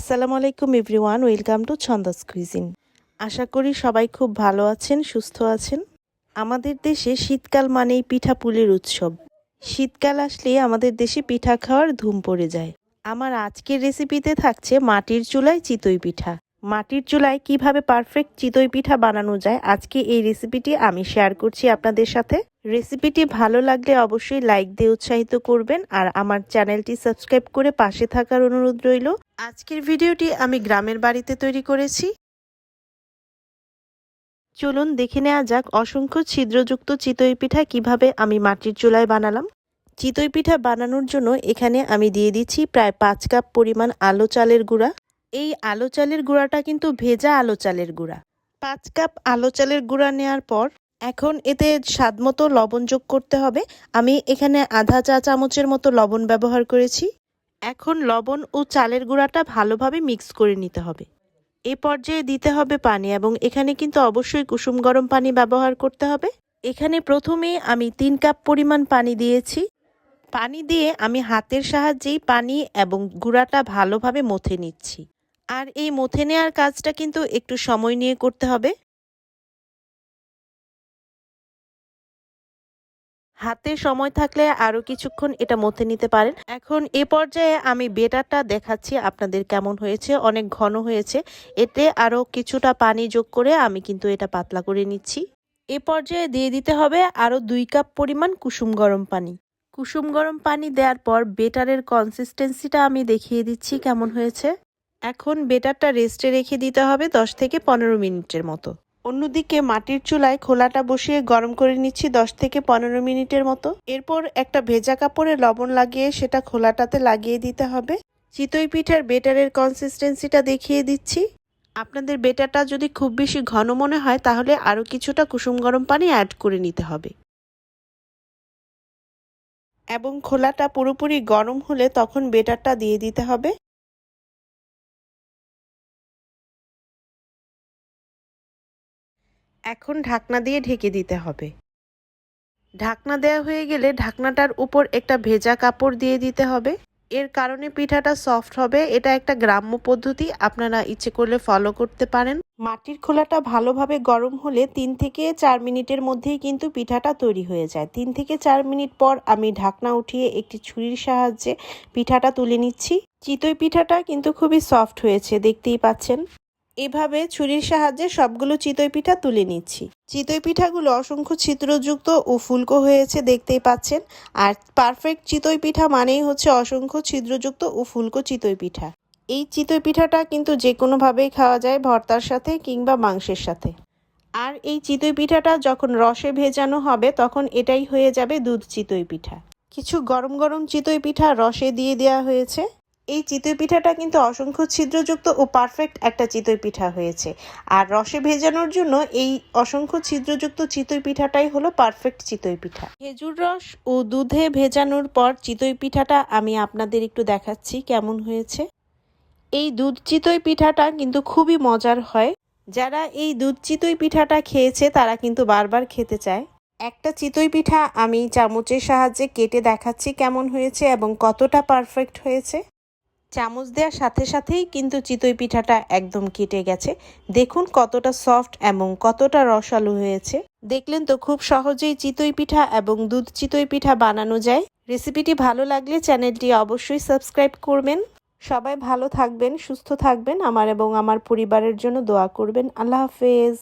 আসসালামু আলাইকুম everyone, welcome to Chhandas cuisine. আশা করি সবাই খুব ভালো আছেন, সুস্থ আছেন। আমাদের দেশে শীতকাল মানেই পিঠা পুলির উৎসব। শীতকাল আসলে আমাদের দেশে পিঠা খাওয়ার ধুম পড়ে যায়। আমার আজকের রেসিপিতে থাকছে মাটির চুলায় চিতই পিঠা। মাটির চুলায় কীভাবে পারফেক্ট চিতই পিঠা বানানো যায়, আজকে এই রেসিপিটি আমি শেয়ার করছি আপনাদের সাথে। রেসিপিটি ভালো লাগলে অবশ্যই লাইক দিয়ে উৎসাহিত করবেন আর আমার চ্যানেলটি সাবস্ক্রাইব করে পাশে থাকার অনুরোধ রইল। আজকের ভিডিওটি আমি গ্রামের বাড়িতে তৈরি করেছি। চলুন দেখে নেওয়া যাক অসংখ্য ছিদ্রযুক্ত চিতই পিঠা কীভাবে আমি মাটির চুলায় বানালাম। চিতই পিঠা বানানোর জন্য এখানে আমি দিয়ে দিচ্ছি প্রায় পাঁচ কাপ পরিমাণ আলো চালের গুঁড়া। এই আলো চালের গুঁড়াটা কিন্তু ভেজা আলো চালের গুঁড়া। পাঁচ কাপ আলো চালের গুঁড়া নেওয়ার পর এখন এতে স্বাদমতো লবণ যোগ করতে হবে। আমি এখানে আধা চা চামচের মতো লবণ ব্যবহার করেছি। এখন লবণ ও চালের গুঁড়াটা ভালোভাবে মিক্স করে নিতে হবে। এ পর্যায়ে দিতে হবে পানি এবং এখানে কিন্তু অবশ্যই কুসুম গরম পানি ব্যবহার করতে হবে। এখানে প্রথমে আমি তিন কাপ পরিমাণ পানি দিয়েছি। পানি দিয়ে আমি হাতের সাহায্যেই পানি এবং গুঁড়াটা ভালোভাবে মথে নিচ্ছি। আর এই মথে নেওয়ার কাজটা কিন্তু একটু সময় নিয়ে করতে হবে। হাতে সময় থাকলে আরও কিছুক্ষণ এটা মথে নিতে পারেন। এখন এ পর্যায়ে আমি বেটারটা দেখাচ্ছি আপনাদের কেমন হয়েছে, অনেক ঘন হয়েছে। এতে আরও কিছুটা পানি যোগ করে আমি কিন্তু এটা পাতলা করে নিচ্ছি। এ পর্যায়ে দিয়ে দিতে হবে আরও দুই কাপ পরিমাণ কুসুম গরম পানি। কুসুম গরম পানি দেওয়ার পর বেটারের কনসিস্টেন্সিটা আমি দেখিয়ে দিচ্ছি কেমন হয়েছে। এখন বেটারটা রেস্টে রেখে দিতে হবে দশ থেকে পনেরো মিনিটের মতো। অন্যদিকে মাটির চুলায় খোলাটা বসিয়ে গরম করে নিচ্ছি দশ থেকে পনেরো মিনিটের মতো। এরপর একটা ভেজা কাপড়ে লবণ লাগিয়ে সেটা খোলাটাতে লাগিয়ে দিতে হবে। চিতই পিঠার বেটারের কনসিস্টেন্সিটা দেখিয়ে দিচ্ছি। আপনাদের বেটারটা যদি খুব বেশি ঘন মনে হয়, তাহলে আরও কিছুটা কুসুম গরম পানি অ্যাড করে নিতে হবে। এবং খোলাটা পুরোপুরি গরম হলে তখন বেটারটা দিয়ে দিতে হবে। এখন ঢাকনা দিয়ে ঢেকে দিতে হবে। ঢাকনা দেওয়া হয়ে গেলে ঢাকনাটার উপর একটা ভেজা কাপড় দিয়ে দিতে হবে। এর কারণে পিঠাটা সফট হবে, এটা একটা গ্রাম্য পদ্ধতি, আপনারা ইচ্ছে করলে ফলো করতে পারেন। মাটির খোলাটা ভালোভাবে গরম হলে তিন থেকে চার মিনিটের মধ্যেই কিন্তু পিঠাটা তৈরি হয়ে যায়। তিন থেকে চার মিনিট পর আমি ঢাকনা উঠিয়ে একটি ছুরির সাহায্যে পিঠাটা তুলে নিচ্ছি। চিতই পিঠাটা কিন্তু খুবই সফট হয়েছে, দেখতেই পাচ্ছেন। এভাবে ছুরির সাহায্যে সবগুলো চিতই পিঠা তুলে নিচ্ছি। চিতই পিঠাগুলো অসংখ্য ছিদ্রযুক্ত ও ফুলকো হয়েছে, দেখতেই পাচ্ছেন। আর পারফেক্ট চিতই পিঠা মানেই হচ্ছে অসংখ্য ছিদ্রযুক্ত ও ফুলকো চিতই পিঠা। এই চিতই পিঠাটা কিন্তু যে কোনোভাবেই খাওয়া যায় ভর্তার সাথে কিংবা মাংসের সাথে। আর এই চিতই পিঠাটা যখন রসে ভেজানো হবে, তখন এটাই হয়ে যাবে দুধ চিতই পিঠা। কিছু গরম গরম চিতই পিঠা রসে দিয়ে দেওয়া হয়েছে। এই চিতই পিঠাটা কিন্তু অসংখ্য ছিদ্রযুক্ত ও পারফেক্ট একটা চিতই পিঠা হয়েছে। আর রসে ভেজানোর জন্য এই অসংখ্য ছিদ্রযুক্ত চিতই পিঠাটাই হলো পারফেক্ট চিতই পিঠা। খেজুর রস ও দুধে ভেজানোর পর চিতই পিঠাটা আমি আপনাদের একটু দেখাচ্ছি কেমন হয়েছে। এই দুধ চিতই পিঠাটা কিন্তু খুবই মজার হয়। যারা এই দুধ চিতই পিঠাটা খেয়েছে তারা কিন্তু বারবার খেতে চায়। একটা চিতই পিঠা আমি চামচের সাহায্যে কেটে দেখাচ্ছি কেমন হয়েছে এবং কতটা পারফেক্ট হয়েছে। চামচ দেওয়ার সাথে সাথেই কিন্তু চিতই পিঠাটা একদম কেটে গেছে। দেখুন কতটা সফট এবং কতটা রসালো হয়েছে। দেখলেন তো খুব সহজেই চিতই পিঠা এবং দুধ চিতই পিঠা বানানো যায়। রেসিপিটি ভালো লাগলে চ্যানেলটি অবশ্যই সাবস্ক্রাইব করবেন। সবাই ভালো থাকবেন, সুস্থ থাকবেন আমার এবং আমার পরিবারের জন্য দোয়া করবেন। আল্লাহ হাফেজ।